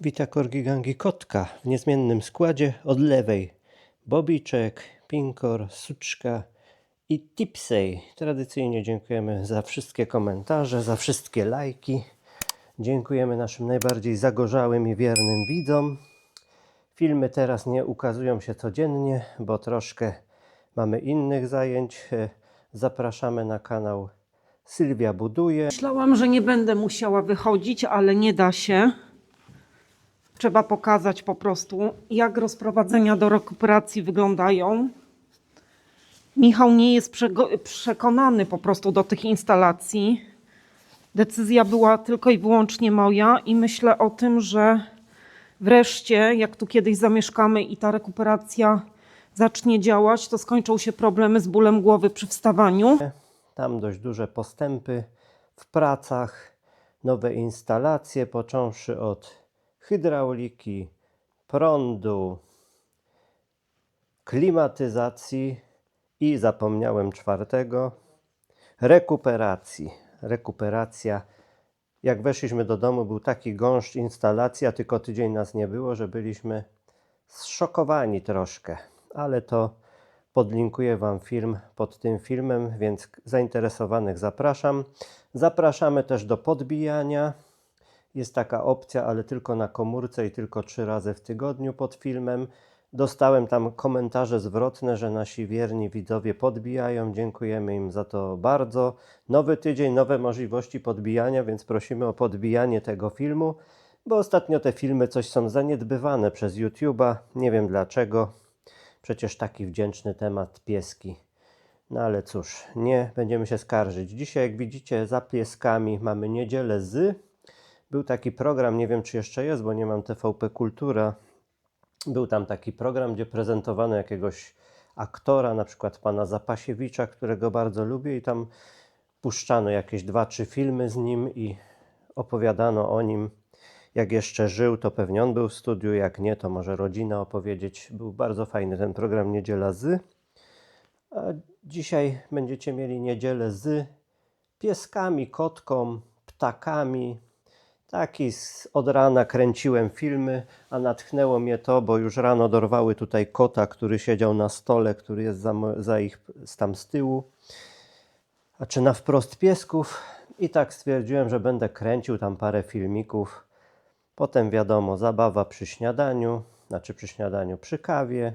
Wita Korgi Gangi Kotka w niezmiennym składzie od lewej Bobiczek, Pinkor, Suczka i Tipsej. Tradycyjnie dziękujemy za wszystkie komentarze, za wszystkie lajki. Dziękujemy naszym najbardziej zagorzałym i wiernym widzom. Filmy teraz nie ukazują się codziennie, bo troszkę mamy innych zajęć. Zapraszamy na kanał Sylwia Buduje. Myślałam, że nie będę musiała wychodzić, ale nie da się. Trzeba pokazać po prostu, jak rozprowadzenia do rekuperacji wyglądają. Michał nie jest przekonany po prostu do tych instalacji. Decyzja była tylko i wyłącznie moja i myślę o tym, że wreszcie, jak tu kiedyś zamieszkamy i ta rekuperacja zacznie działać, to skończą się problemy z bólem głowy przy wstawaniu. Tam dość duże postępy w pracach, nowe instalacje, począwszy od hydrauliki, prądu, klimatyzacji i zapomniałem czwartego rekuperacji. Rekuperacja. Jak weszliśmy do domu, był taki gąszcz instalacja, tylko tydzień nas nie było, że byliśmy zszokowani troszkę, ale to podlinkuję Wam film pod tym filmem, więc zainteresowanych zapraszam. Zapraszamy też do podbijania. Jest taka opcja, ale tylko na komórce i tylko trzy razy w tygodniu pod filmem. Dostałem tam komentarze zwrotne, że nasi wierni widzowie podbijają. Dziękujemy im za to bardzo. Nowy tydzień, nowe możliwości podbijania, więc prosimy o podbijanie tego filmu, bo ostatnio te filmy coś są zaniedbywane przez YouTube'a. Nie wiem dlaczego. Przecież taki wdzięczny temat pieski. No ale cóż, nie będziemy się skarżyć. Dzisiaj, jak widzicie, za pieskami mamy niedzielę z. Był taki program, nie wiem czy jeszcze jest, bo nie mam TVP Kultura. Był tam taki program, gdzie prezentowano jakiegoś aktora, na przykład pana Zapasiewicza, którego bardzo lubię, i tam puszczano jakieś dwa, trzy filmy z nim i opowiadano o nim. Jak jeszcze żył, to pewnie on był w studiu, jak nie, to może rodzina opowiedzieć. Był bardzo fajny ten program Niedziela z. A dzisiaj będziecie mieli niedzielę z pieskami, kotką, ptakami. Taki z, od rana kręciłem filmy, a natchnęło mnie to, bo już rano dorwały tutaj kota, który siedział na stole, który jest za, za ich tam z tyłu a czy na wprost piesków. I tak stwierdziłem, że będę kręcił tam parę filmików. Potem wiadomo, zabawa przy śniadaniu, znaczy przy śniadaniu, przy kawie.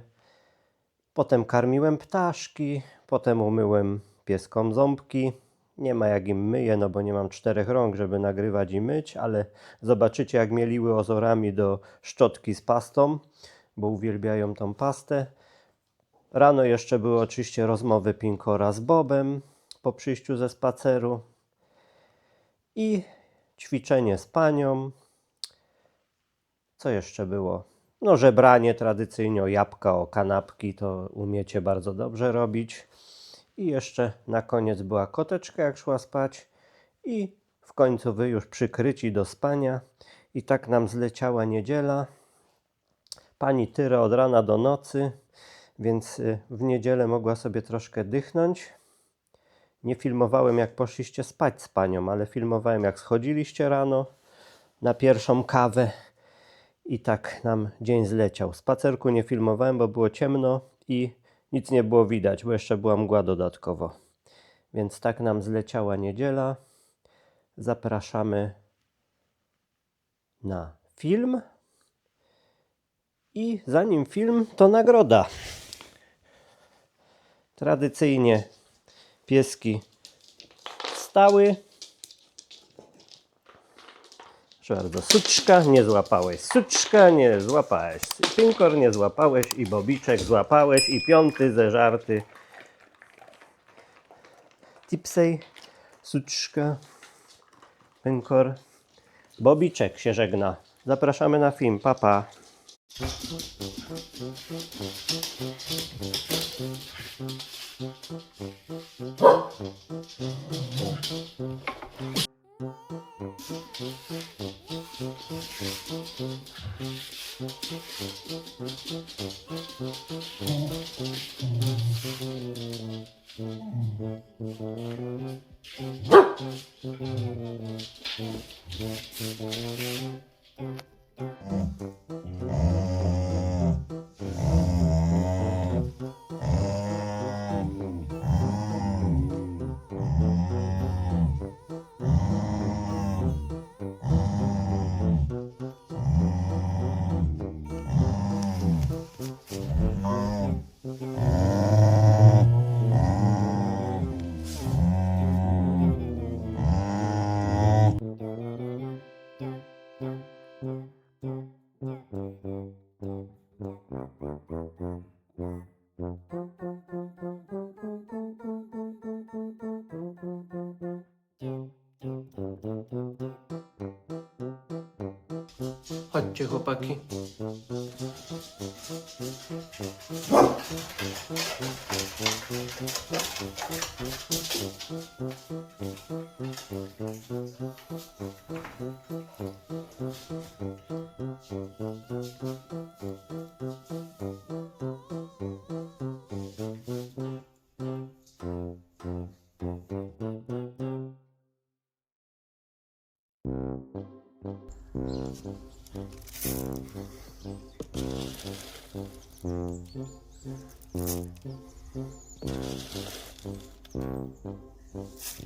Potem karmiłem ptaszki, potem umyłem pieskom ząbki. Nie ma jak im myję, no bo nie mam czterech rąk, żeby nagrywać i myć, ale zobaczycie jak mieliły ozorami do szczotki z pastą, bo uwielbiają tą pastę. Rano jeszcze były oczywiście rozmowy Pinkora z Bobem po przyjściu ze spaceru i ćwiczenie z panią. Co jeszcze było? No, żebranie tradycyjnie o jabłka, o kanapki, to umiecie bardzo dobrze robić. I jeszcze na koniec była koteczka, jak szła spać. I w końcu wy już przykryci do spania. I tak nam zleciała niedziela. Pani tyra od rana do nocy, więc y, w niedzielę mogła sobie troszkę dychnąć. Nie filmowałem, jak poszliście spać z panią, ale filmowałem, jak schodziliście rano na pierwszą kawę. I tak nam dzień zleciał. Spacerku nie filmowałem, bo było ciemno i nic nie było widać, bo jeszcze była mgła dodatkowo. Więc tak nam zleciała niedziela. Zapraszamy na film. I zanim film, to nagroda. Tradycyjnie pieski wstały. Proszę bardzo, suczka, nie złapałeś. Suczka, nie złapałeś. Pinkor, nie złapałeś. I Bobiczek złapałeś. I piąty ze żarty. Tipsej, suczka, Pinkor. Bobiczek się żegna. Zapraszamy na film. Papa. Pa. Thank you. Chodźcie chłopaki.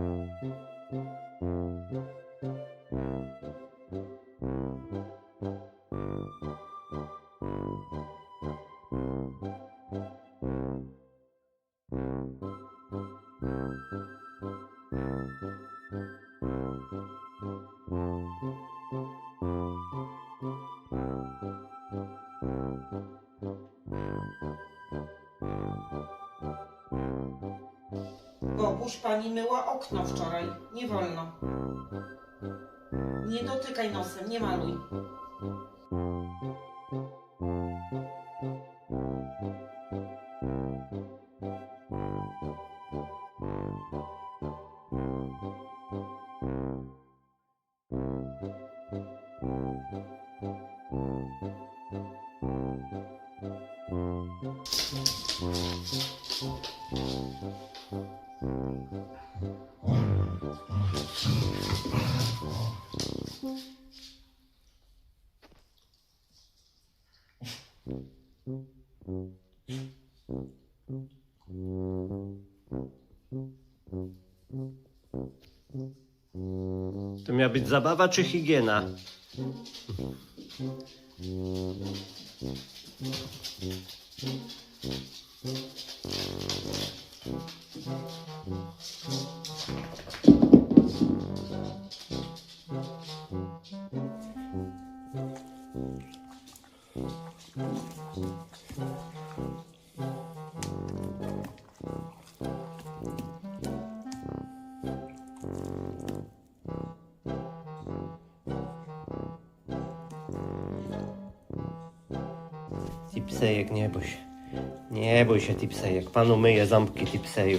Música Bogusz, pani myła okno wczoraj. Nie wolno. Nie dotykaj nosem, nie maluj. To miała być zabawa czy higiena? Bój się. Nie bój się, Tipsejek. Panu myje ząbki, Tipseju.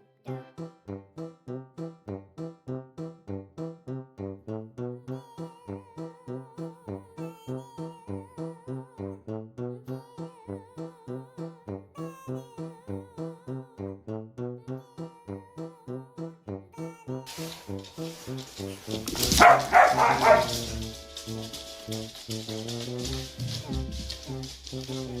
Thank you.